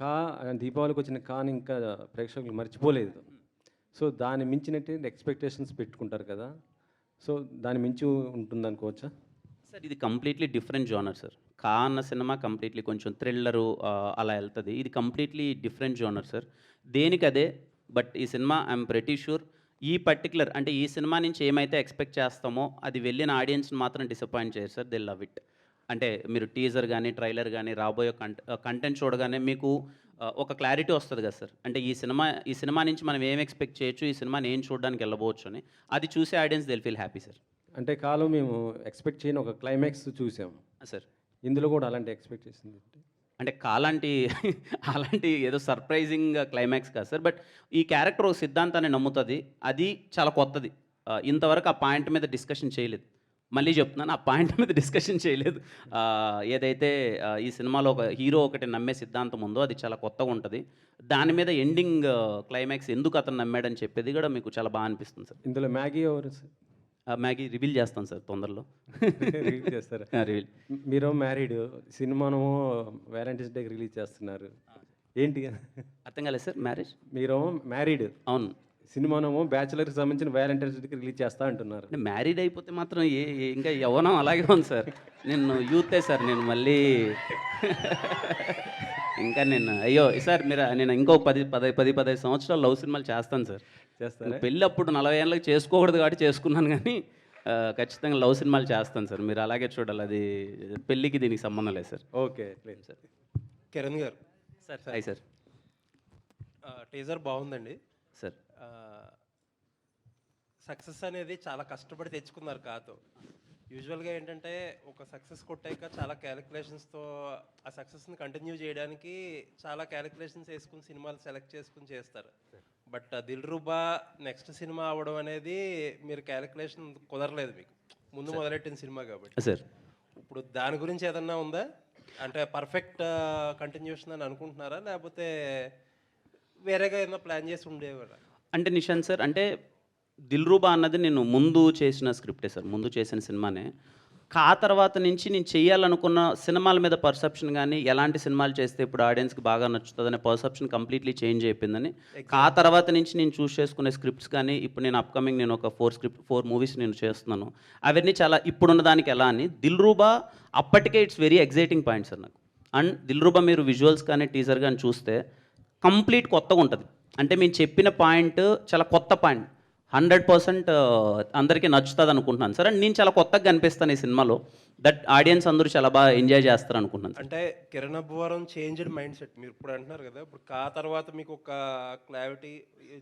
కా దీపావళికి వచ్చిన కాని ఇంకా ప్రేక్షకులు మర్చిపోలేదు. సో దాని మించినట్టు ఎక్స్పెక్టేషన్స్ పెట్టుకుంటారు కదా. సో దాని మించి ఉంటుంది అనుకోవచ్చా సార్ ఇది కంప్లీట్లీ డిఫరెంట్ జోనర్ సార్. కా అన్న సినిమా కంప్లీట్లీ కొంచెం థ్రిల్లరు అలా వెళ్తుంది. ఇది కంప్లీట్లీ డిఫరెంట్ జోనర్ సార్. దేనికి అదే బట్ ఈ సినిమా ఐఎమ్ ప్రెటీ షూర్ ఈ పర్టికులర్ అంటే ఈ సినిమా నుంచి ఏమైతే ఎక్స్పెక్ట్ చేస్తామో అది వెళ్ళిన ఆడియన్స్ని మాత్రం డిసప్పాయింట్ చేయరు సార్. దే లవ్ ఇట్ అంటే మీరు టీజర్ కానీ ట్రైలర్ కానీ రాబోయే కంట కంటెంట్ చూడగానే మీకు ఒక క్లారిటీ వస్తుంది కదా సార్ అంటే ఈ సినిమా ఈ సినిమా నుంచి మనం ఏం ఎక్స్పెక్ట్ చేయొచ్చు ఈ సినిమాని ఏం చూడడానికి వెళ్ళబోవచ్చు అని. అది చూసే audience they'll feel happy sir అంటే కాలం మేము ఎక్స్పెక్ట్ చేయని ఒక క్లైమాక్స్ చూసాం. సార్ ఇందులో కూడా అలాంటి ఎక్స్పెక్ట్ చేసింది. అంటే కాలాంటి అలాంటి ఏదో సర్ప్రైజింగ్ క్లైమాక్స్ కాదు సార్ బట్ ఈ క్యారెక్టర్ ఒక సిద్ధాంతాన్ని నమ్ముతుంది. అది చాలా కొత్తది. ఇంతవరకు ఆ పాయింట్ మీద డిస్కషన్ చేయలేదు. మళ్ళీ చెప్తున్నాను ఆ పాయింట్ మీద డిస్కషన్ చేయలేదు. ఏదైతే ఈ సినిమాలో ఒక హీరో ఒకటి నమ్మే సిద్ధాంతం ఉందో అది చాలా కొత్తగా ఉంటుంది. దాని మీద ఎండింగ్ క్లైమాక్స్ ఎందుకు అతను నమ్మాడని చెప్పేది కూడా మీకు చాలా బాగా అనిపిస్తుంది సార్. ఇందులో మ్యాగీ ఎవరు సార్? ఆ, మ్యాగీ రివీల్ చేస్తాను సార్ తొందరలో. రిలీజ్ చేస్తారా? రివీల్. మీరు మ్యారీడ్ సినిమాను వ్యాలంటైన్స్ డేకి రిలీజ్ చేస్తున్నారు. ఏంటి? అర్థం కాలేదు సార్ మ్యారేజ్? మీరు మ్యారీడ్. అవును. సినిమానేమో బ్యాచులర్కి సంబంధించిన వ్యాలంటైన్స్ డేకి రిలీజ్ చేస్తా అంటున్నారు. అంటే మ్యారీడ్ అయిపోతే మాత్రం ఏ ఏ- ఇంకా యవ్వనం అలాగే ఉంది సార్. నేను యూతే సార్ నేను మళ్ళీ ఇంకా నేను అయ్యో సార్ మీరు నేను ఇంకో పది పది పది పదహైదు సంవత్సరాలు లవ్ సినిమాలు చేస్తాను సార్. చేస్తారా? పెళ్ళి అప్పుడు నలభై ఏళ్ళకి చేసుకోకూడదు కాబట్టి చేసుకున్నాను కానీ ఆ, ఖచ్చితంగా లవ్ సినిమాలు చేస్తాను సార్. మీరు అలాగే చూడాలి అది పెళ్ళికి దీనికి సంబంధం లేదు sir. Okay please sir. Kiran garu. Sir hi sir. Teaser బాగుందండి. సార్. సక్సెస్ అనేది చాలా కష్టపడి తెచ్చుకున్నారు కాతో యూజువల్గా ఏంటంటే ఒక సక్సెస్ కొట్టాక చాలా క్యాలిక్యులేషన్స్తో ఆ సక్సెస్ని కంటిన్యూ చేయడానికి చాలా క్యాలిక్యులేషన్స్ వేసుకుని సినిమాలు సెలెక్ట్ చేసుకుని చేస్తారు. బట్ దిల్ రూబా నెక్స్ట్ సినిమా అవ్వడం అనేది మీరు క్యాలిక్యులేషన్ కుదరలేదు మీకు. ముందు మొదలెట్టిన సినిమా కాబట్టి. సార్. ఇప్పుడు దాని గురించి ఏదన్నా ఉందా? అంటే పర్ఫెక్ట్ కంటిన్యూషన్ అని అనుకుంటున్నారా? లేకపోతే వేరేగా ఏదైనా ప్లాన్ చేసి ఉండేవారా? అంటే నిషాంత్ సార్ అంటే దిల్రూబా అన్నది నేను ముందు చేసిన స్క్రిప్టే సార్ ముందు చేసిన సినిమానే. కా తర్వాత నుంచి నేను చేయాలనుకున్న సినిమాల మీద పర్సెప్షన్ కానీ ఎలాంటి సినిమాలు చేస్తే ఇప్పుడు ఆడియన్స్కి బాగా నచ్చుతుందనే పర్సెప్షన్ కంప్లీట్లీ చేంజ్ అయిపోయిందని. కా తర్వాత నుంచి నేను చూస్ చేసుకునే స్క్రిప్ట్స్ కానీ ఇప్పుడు నేను అప్కమింగ్ నేను ఒక ఫోర్ స్క్రిప్ట్ ఫోర్ మూవీస్ నేను చేస్తున్నాను. అవన్నీ చాలా ఇప్పుడున్న దానికి ఎలా అని దిల్రూబా అప్పటికే it's very exciting point sir నాకు. అండ్ దిల్రూబా మీరు విజువల్స్ కానీ టీజర్ కానీ చూస్తే కంప్లీట్ కొత్తగా ఉంటుంది. అంటే మేము చెప్పిన పాయింట్ చాలా కొత్త పాయింట్. హండ్రెడ్ పర్సెంట్ అందరికీ నచ్చుతుంది అనుకుంటున్నాను. సార్ అండ్ నేను చాలా కొత్తగా కనిపిస్తాను ఈ సినిమాలో. దట్ ఆడియన్స్ అందరూ చాలా బాగా ఎంజాయ్ చేస్తారు అనుకుంటున్నాను అంటే Kiran Abbavaram changed mind set మీరు ఇప్పుడు అంటున్నారు కదా. ఇప్పుడు కా తర్వాత మీకు ఒక క్లారిటీ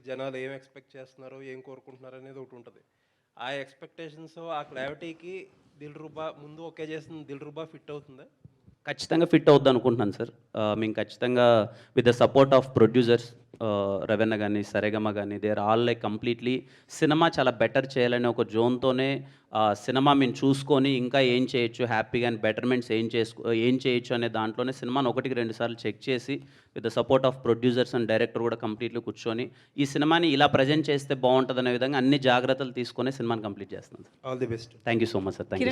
జనాలు ఏం ఎక్స్పెక్ట్ చేస్తున్నారు ఏం కోరుకుంటున్నారు అనేది ఒకటి ఉంటుంది. ఆ ఎక్స్పెక్టేషన్స్ ఆ క్లారిటీకి దిల్ రూబా ముందు ఓకే చేసిన దిల్ రూబా ఫిట్ అవుతుందా? ఖచ్చితంగా ఫిట్ అవుద్ది అనుకుంటున్నాను సార్. మేము ఖచ్చితంగా with the support of producers Ravanna కానీ సరేగమ కానీ there all like completely cinema చాలా బెటర్ చేయాలనే ఒక జోన్తోనే సినిమా మేము చూసుకొని ఇంకా ఏం చేయొచ్చు హ్యాపీగా అండ్ బెటర్మెంట్స్ ఏం చేసుకో ఏం చేయొచ్చు అనే దాంట్లోనే సినిమాని ఒకటికి రెండు సార్లు చెక్ చేసి with the support of producers and director కూడా కంప్లీట్లీ కూర్చొని ఈ సినిమాని ఇలా ప్రజెంట్ చేస్తే బాగుంటుంది అనే విధంగా అన్ని జాగ్రత్తలు తీసుకొని సినిమాని కంప్లీట్ చేస్తాను sir. All the best thank you so much sir thank you